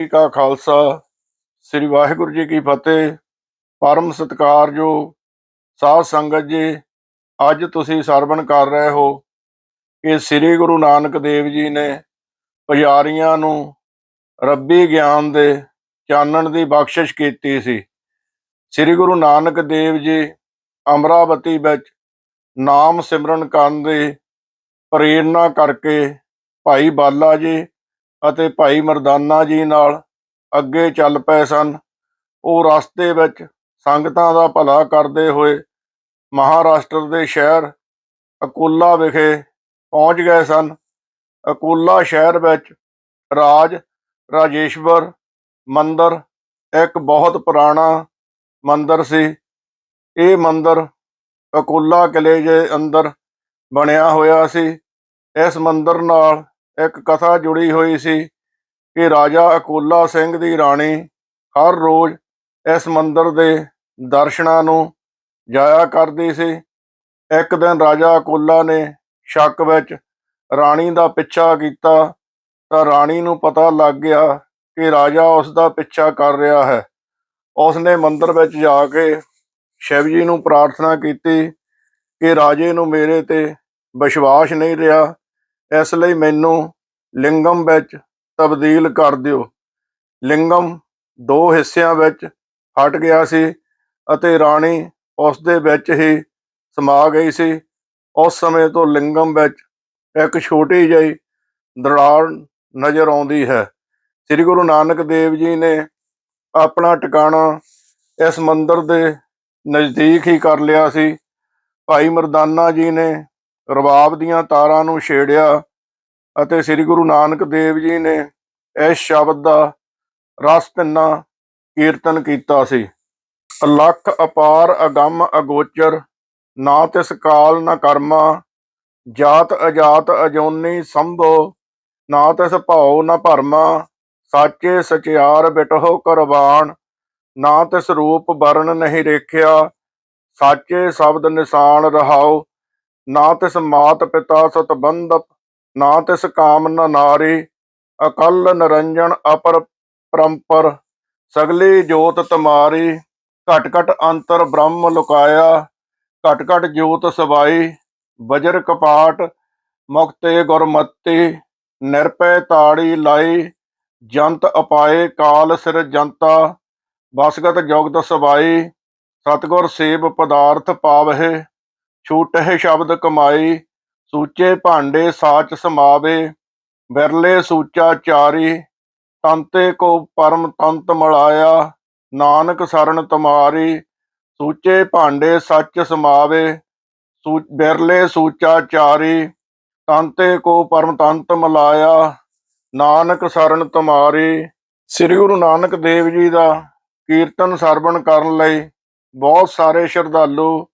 ਜੀ ਕਾ ਖਾਲਸਾ, ਸ੍ਰੀ ਵਾਹਿਗੁਰੂ ਜੀ ਕੀ ਫਤਿਹ, ਪਰਮ ਸਤਿਕਾਰਯੋਗ ਸਾਧ ਸੰਗਤ ਜੀ, ਅੱਜ ਤੁਸੀਂ ਸਰਵਣ ਕਰ ਰਹੇ ਹੋ ਕਿ ਸ੍ਰੀ ਗੁਰੂ ਨਾਨਕ ਦੇਵ ਜੀ ਨੇ ਪੁਜਾਰੀਆਂ ਨੂੰ ਰੱਬੀ ਗਿਆਨ ਦੇ ਚਾਨਣ ਦੀ ਬਖਸ਼ਿਸ਼ ਕੀਤੀ ਸੀ। ਸ੍ਰੀ ਗੁਰੂ ਨਾਨਕ ਦੇਵ ਜੀ ਅਮਰਾਵਤੀ ਵਿੱਚ ਨਾਮ ਸਿਮਰਨ ਕਰਨ ਦੀ ਪ੍ਰੇਰਣਾ ਕਰਕੇ ਭਾਈ ਬਾਲਾ ਜੀ ਅਤੇ ਭਾਈ ਮਰਦਾਨਾ ਜੀ ਨਾਲ ਅੱਗੇ ਚੱਲ ਪਏ ਸਨ। ਉਹ ਰਸਤੇ ਵਿੱਚ ਸੰਗਤਾਂ ਦਾ ਭਲਾ ਕਰਦੇ ਹੋਏ ਮਹਾਰਾਸ਼ਟਰ ਦੇ ਸ਼ਹਿਰ ਅਕੋਲਾ ਵਿਖੇ ਪਹੁੰਚ ਗਏ ਸਨ। ਅਕੋਲਾ ਸ਼ਹਿਰ ਵਿੱਚ ਰਾਜ, ਰਾਜੇਸ਼ਵਰ ਮੰਦਰ ਇੱਕ ਬਹੁਤ ਪੁਰਾਣਾ ਮੰਦਰ ਸੀ। ਇਹ ਮੰਦਰ ਅਕੋਲਾ ਕਿਲੇ ਦੇ ਅੰਦਰ ਬਣਿਆ ਹੋਇਆ ਸੀ। ਇਸ ਮੰਦਰ ਨਾਲ ਇੱਕ ਕਥਾ ਜੁੜੀ ਹੋਈ ਸੀ ਕਿ ਰਾਜਾ ਅਕੋਲਾ ਸਿੰਘ ਦੀ ਰਾਣੀ ਹਰ ਰੋਜ਼ ਇਸ ਮੰਦਰ ਦੇ ਦਰਸ਼ਨਾਂ ਨੂੰ ਜਾਇਆ ਕਰਦੀ ਸੀ। ਇੱਕ ਦਿਨ ਰਾਜਾ ਅਕੋਲਾ ਨੇ ਸ਼ੱਕ ਵਿੱਚ ਰਾਣੀ ਦਾ ਪਿੱਛਾ ਕੀਤਾ ਤਾਂ ਰਾਣੀ ਨੂੰ ਪਤਾ ਲੱਗ ਗਿਆ ਕਿ ਰਾਜਾ ਉਸ ਦਾ ਪਿੱਛਾ ਕਰ ਰਿਹਾ ਹੈ। ਉਸ ਨੇ ਮੰਦਰ ਵਿੱਚ ਜਾ ਕੇ ਸ਼ਿਵ ਜੀ ਨੂੰ ਪ੍ਰਾਰਥਨਾ ਕੀਤੀ ਕਿ ਰਾਜੇ ਨੂੰ ਮੇਰੇ ਤੇ ਵਿਸ਼ਵਾਸ ਨਹੀਂ ਰਿਹਾ। ਇਸ ਲਈ ਮੈਨੂੰ ਲਿੰਗਮ ਵਿੱਚ ਤਬਦੀਲ ਕਰ ਦਿਓ। ਲਿੰਗਮ ਦੋ ਹਿੱਸਿਆਂ ਵਿੱਚ ਹਟ ਗਿਆ ਸੀ ਅਤੇ ਰਾਣੀ ਉਸ ਦੇ ਵਿੱਚ ਹੀ ਸਮਾ ਗਈ ਸੀ। ਉਸ ਸਮੇਂ ਤੋਂ ਲਿੰਗਮ ਵਿੱਚ ਇੱਕ ਛੋਟੀ ਜਿਹੀ ਦਰਾੜ ਨਜ਼ਰ ਆਉਂਦੀ ਹੈ। ਸ੍ਰੀ ਗੁਰੂ ਨਾਨਕ ਦੇਵ ਜੀ ਨੇ ਆਪਣਾ ਟਿਕਾਣਾ ਇਸ ਮੰਦਰ ਦੇ ਨਜ਼ਦੀਕ ਹੀ ਕਰ ਲਿਆ ਸੀ। ਭਾਈ ਮਰਦਾਨਾ ਜੀ ਨੇ ਰਬਾਬ ਦੀਆਂ ਤਾਰਾਂ ਨੂੰ ਛੇੜਿਆ ਅਤੇ ਸ੍ਰੀ ਗੁਰੂ ਨਾਨਕ ਦੇਵ ਜੀ ਨੇ ਇਸ ਸ਼ਬਦ ਦਾ ਰਸ ਪਿੰਨਾ ਕੀਰਤਨ ਕੀਤਾ ਸੀ। ਅਲਖ ਅਪਾਰ ਅਗੰਮ ਅਗੋਚਰ, ਨਾ ਤਿਸ ਕਾਲ ਨਾ ਕਰਮਾ, ਜਾਤ ਅਜਾਤ ਅਜੋਨੀ ਸੰਭੋ, ਨਾ ਤਿਸ ਭਉ ਨਾ ਭਰਮਾ, ਸਾਚੇ ਸਚਿਆਰ ਬਿਟਹੁ ਕਰਵਾਣ, ਨਾ ਤਿਸ ਰੂਪ ਵਰਣ ਨਹੀਂ ਰੇਖਿਆ, ਸਾਚੇ ਸ਼ਬਦ ਨਿਸ਼ਾਨ ਰਹਾਉ ਨਾ ਤਿਸ ਮਾਤ ਪਿਤਾ ਸਤਬੰਧਪ, ਨਾ ਤਿਸ ਕਾਮ ਨਾਰੀ, ਅਕਲ ਨਰੰਜਨ ਅਪਰ ਪਰੰਪਰ, ਸਗਲੀ ਜੋਤ ਤਮਾਰੀ, ਘਟ ਘਟ ਅੰਤਰ ਬ੍ਰਹਮ ਲੁਕਾਇਆ, ਘਟ ਘਟ ਜੋਤ ਸਵਾਈ, ਵਜਰ ਕਪਾਟ, ਮੁਕਤੇ ਗੁਰਮਤੀ, ਨਿਰਪੈ ਤਾੜੀ ਲਾਈ, ਜੰਤ ਅਪਾਏ ਕਾਲ ਸਿਰ ਜੰਤਾ, ਵਸਗਤ ਜੁਗਤ ਸਵਾਈ, ਸਤਗੁਰ ਸੇਵ ਪਦਾਰਥ ਪਾਵਹਿ ਛੂਟਹਿ ਸ਼ਬਦ ਕਮਾਈ, ਸੂਚੇ ਭਾਂਡੇ ਸਾਚ ਸਮਾਵੇ ਬਿਰਲੇ ਸੂਚਾ ਚਾਰੀ, ਤੰਤੇ ਕੋ ਪਰਮ ਤੰਤ ਮਲਾਇਆ, ਨਾਨਕ ਸਰਣ ਤੁਮਾਰੀ, ਸੂਚੇ ਭਾਂਡੇ ਸੱਚ ਸਮਾਵੇ, ਸੂ ਬਿਰਲੇ ਸੂਚਾ ਚਾਰੀ, ਤੰਤੇ ਕੋ ਪਰਮ ਤੰਤ ਮਲਾਇਆ, ਨਾਨਕ ਸਰਣ ਤੁਮਾਰੀ, ਸ੍ਰੀ ਗੁਰੂ ਨਾਨਕ ਦੇਵ ਜੀ ਦਾ ਕੀਰਤਨ ਸਰਵਣ ਕਰਨ ਲਈ ਬਹੁਤ ਸਾਰੇ ਸ਼ਰਧਾਲੂ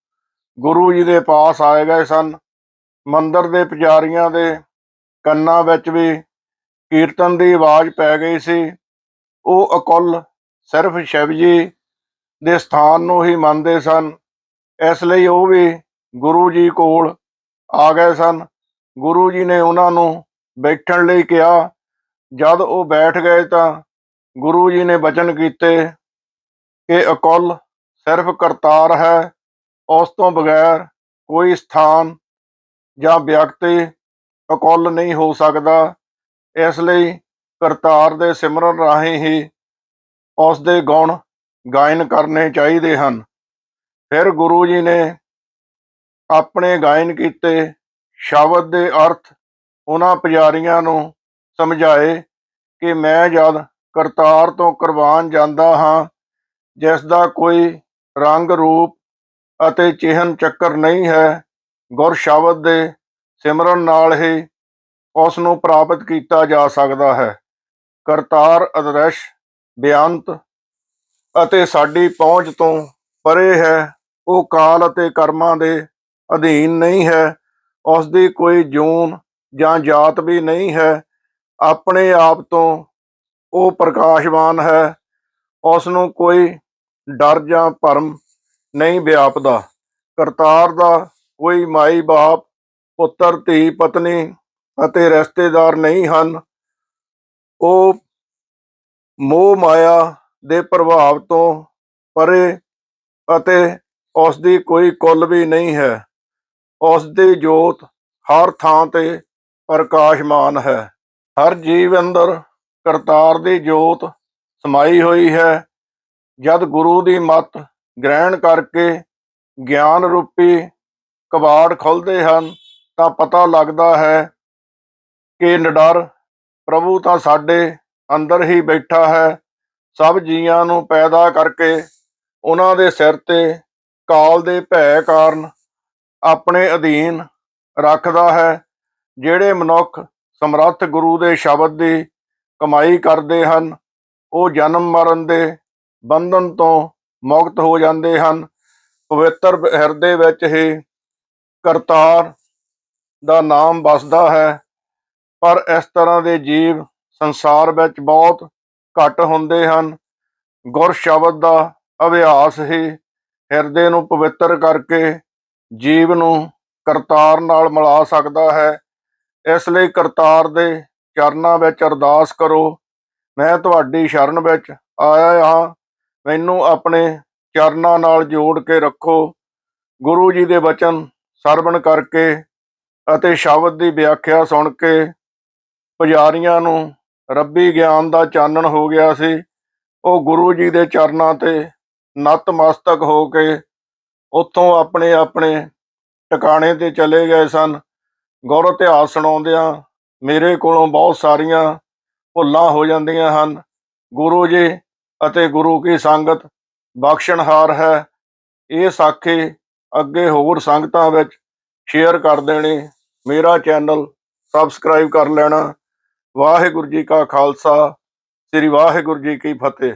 ਗੁਰੂ ਜੀ ਦੇ ਪਾਸ ਆਏ ਗਏ ਸਨ। ਮੰਦਰ ਦੇ ਪੁਜਾਰੀਆਂ ਦੇ ਕੰਨਾਂ ਵਿੱਚ ਵੀ ਕੀਰਤਨ ਦੀ ਆਵਾਜ਼ ਪੈ ਗਈ ਸੀ। ਉਹ ਅਕੁੱਲ ਸਿਰਫ ਸ਼ਿਵ ਜੀ ਦੇ ਸਥਾਨ ਨੂੰ ਹੀ ਮੰਨਦੇ ਸਨ। ਇਸ ਲਈ ਉਹ ਵੀ ਗੁਰੂ ਜੀ ਕੋਲ ਆ ਗਏ ਸਨ। ਗੁਰੂ ਜੀ ਨੇ ਉਹਨਾਂ ਨੂੰ ਬੈਠਣ ਲਈ ਕਿਹਾ। ਜਦ ਉਹ ਬੈਠ ਗਏ ਤਾਂ ਗੁਰੂ ਜੀ ਨੇ ਬਚਨ ਕੀਤੇ ਕਿ ਅਕੁੱਲ ਸਿਰਫ ਕਰਤਾਰ ਹੈ। ਉਸ ਤੋਂ ਬਗੈਰ ਕੋਈ ਸਥਾਨ ਜਾਂ ਵਿਅਕਤੀ ਅਕੁੱਲ ਨਹੀਂ ਹੋ ਸਕਦਾ। ਇਸ ਲਈ ਕਰਤਾਰ ਦੇ ਸਿਮਰਨ ਰਾਹੀਂ ਹੀ ਉਸ ਦੇ ਗੁਣ ਗਾਇਨ ਕਰਨੇ ਚਾਹੀਦੇ ਹਨ। ਫਿਰ ਗੁਰੂ ਜੀ ਨੇ ਆਪਣੇ ਗਾਇਨ ਕੀਤੇ ਸ਼ਬਦ ਦੇ ਅਰਥ ਉਹਨਾਂ ਪੁਜਾਰੀਆਂ ਨੂੰ ਸਮਝਾਏ ਕਿ ਮੈਂ ਜਦ ਕਰਤਾਰ ਤੋਂ ਕੁਰਬਾਨ ਜਾਂਦਾ ਹਾਂ, ਜਿਸ ਦਾ ਕੋਈ ਰੰਗ ਰੂਪ ਅਤੇ ਚਿਹਨ ਚੱਕਰ ਨਹੀਂ ਹੈ, ਗੁਰ ਸ਼ਬਦ ਦੇ ਸਿਮਰਨ ਨਾਲ ਹੀ ਉਸ ਨੂੰ ਪ੍ਰਾਪਤ ਕੀਤਾ ਜਾ ਸਕਦਾ ਹੈ। ਕਰਤਾਰ ਅਦਰਸ਼ ਬੇਅੰਤ ਅਤੇ ਸਾਡੀ ਪਹੁੰਚ ਤੋਂ ਪਰੇ ਹੈ, ਉਹ ਕਾਲ ਅਤੇ ਕਰਮਾਂ ਦੇ ਅਧੀਨ ਨਹੀਂ ਹੈ ਉਸ ਦੀ ਕੋਈ ਜੂਨ ਜਾਂ ਜਾਤ ਵੀ ਨਹੀਂ ਹੈ, ਆਪਣੇ ਆਪ ਤੋਂ ਉਹ ਪ੍ਰਕਾਸ਼ਵਾਨ ਹੈ ਉਸ ਨੂੰ ਕੋਈ ਡਰ ਜਾਂ ਭਰਮ ਨਹੀਂ ਵਿਆਪਦਾ। ਕਰਤਾਰ ਦਾ ਕੋਈ ਮਾਈ ਬਾਪ, ਪੁੱਤਰ, ਧੀ, ਪਤਨੀ ਅਤੇ ਰਿਸ਼ਤੇਦਾਰ ਨਹੀਂ ਹਨ। ਉਹ ਮੋਹ ਮਾਇਆ ਦੇ ਪ੍ਰਭਾਵ ਤੋਂ ਪਰੇ ਅਤੇ ਉਸ ਦੀ ਕੋਈ ਕੁੱਲ ਵੀ ਨਹੀਂ ਹੈ। ਉਸ ਦੀ ਜੋਤ ਹਰ ਥਾਂ ਤੇ ਪ੍ਰਕਾਸ਼ਮਾਨ ਹੈ। ਹਰ ਜੀਵ ਅੰਦਰ ਕਰਤਾਰ ਦੀ ਜੋਤ ਸਮਾਈ ਹੋਈ ਹੈ। ਜਦ ਗੁਰੂ ਦੀ ਮੱਤ ਗ੍ਰਹਿਣ ਕਰਕੇ ਗਿਆਨ ਰੂਪੀ ਕਬਾੜ ਖੁੱਲਦੇ ਹਨ, ਤਾਂ ਪਤਾ ਲੱਗਦਾ ਹੈ ਕਿ ਨਿਡਰ ਪ੍ਰਭੂ ਤਾਂ ਸਾਡੇ ਅੰਦਰ ਹੀ ਬੈਠਾ ਹੈ। ਸਭ ਜੀਆਂ ਨੂੰ ਪੈਦਾ ਕਰਕੇ ਉਹਨਾਂ ਦੇ ਸਿਰ ਤੇ ਕਾਲ ਦੇ ਭੈ ਕਾਰਨ ਆਪਣੇ ਅਧੀਨ ਰੱਖਦਾ ਹੈ, ਜਿਹੜੇ ਮਨੁੱਖ ਸਮਰੱਥ ਗੁਰੂ ਦੇ ਸ਼ਬਦ ਦੀ ਕਮਾਈ ਕਰਦੇ ਹਨ, ਉਹ ਜਨਮ ਮਰਨ ਦੇ ਬੰਧਨ ਤੋਂ ਮੁਕਤ ਹੋ ਜਾਂਦੇ ਹਨ। ਪਵਿੱਤਰ ਹਿਰਦੇ ਵਿੱਚ ਹੀ ਕਰਤਾਰ ਦਾ ਨਾਮ ਵਸਦਾ ਹੈ। ਪਰ ਇਸ ਤਰ੍ਹਾਂ ਦੇ ਜੀਵ ਸੰਸਾਰ ਵਿੱਚ ਬਹੁਤ ਘੱਟ ਹੁੰਦੇ ਹਨ। ਗੁਰ ਸ਼ਬਦ ਦਾ ਅਭਿਆਸ ਹੀ ਹਿਰਦੇ ਨੂੰ ਪਵਿੱਤਰ ਕਰਕੇ ਜੀਵ ਨੂੰ ਕਰਤਾਰ ਨਾਲ ਮਿਲਾ ਸਕਦਾ ਹੈ। ਇਸ ਲਈ ਕਰਤਾਰ ਦੇ ਚਰਨਾਂ ਵਿੱਚ ਅਰਦਾਸ ਕਰੋ, ਮੈਂ ਤੁਹਾਡੀ ਸ਼ਰਨ ਵਿੱਚ ਆਇਆ ਹਾਂ। ਮੈਨੂੰ ਆਪਣੇ ਚਰਨਾਂ ਨਾਲ ਜੋੜ ਕੇ ਰੱਖੋ। ਗੁਰੂ ਜੀ ਦੇ ਬਚਨ ਸਰਵਣ ਕਰਕੇ ਅਤੇ ਸ਼ਬਦ ਦੀ ਵਿਆਖਿਆ ਸੁਣ ਕੇ ਪੁਜਾਰੀਆਂ ਨੂੰ ਰੱਬੀ ਗਿਆਨ ਦਾ ਚਾਨਣ ਹੋ ਗਿਆ ਸੀ। ਉਹ ਗੁਰੂ ਜੀ ਦੇ ਚਰਨਾਂ ਤੇ ਨਤਮਸਤਕ ਹੋ ਕੇ ਉੱਥੋਂ ਆਪਣੇ ਆਪਣੇ ਟਿਕਾਣੇ ਤੇ ਚਲੇ ਗਏ ਸਨ। ਗੌਰ ਇਤਿਹਾਸ ਸੁਣਾਉਂਦਿਆਂ ਮੇਰੇ ਕੋਲੋਂ ਬਹੁਤ ਸਾਰੀਆਂ ਭੁੱਲਾਂ ਹੋ ਜਾਂਦੀਆਂ ਹਨ। ਗੁਰੂ ਜੀ ਅਤੇ ਗੁਰੂ ਕੀ ਸੰਗਤ ਬਖਸ਼ਣਹਾਰ ਹੈ। ਇਹ ਸਾਖੀ ਅੱਗੇ ਹੋਰ ਸੰਗਤਾਂ ਵਿੱਚ ਸ਼ੇਅਰ ਕਰ ਦੇਣੇ। ਮੇਰਾ ਚੈਨਲ ਸਬਸਕ੍ਰਾਈਬ ਕਰ ਲੈਣਾ। ਵਾਹਿਗੁਰੂ ਜੀ ਕਾ ਖਾਲਸਾ। ਸ੍ਰੀ ਵਾਹਿਗੁਰੂ ਜੀ ਕੀ ਫਤਿਹ।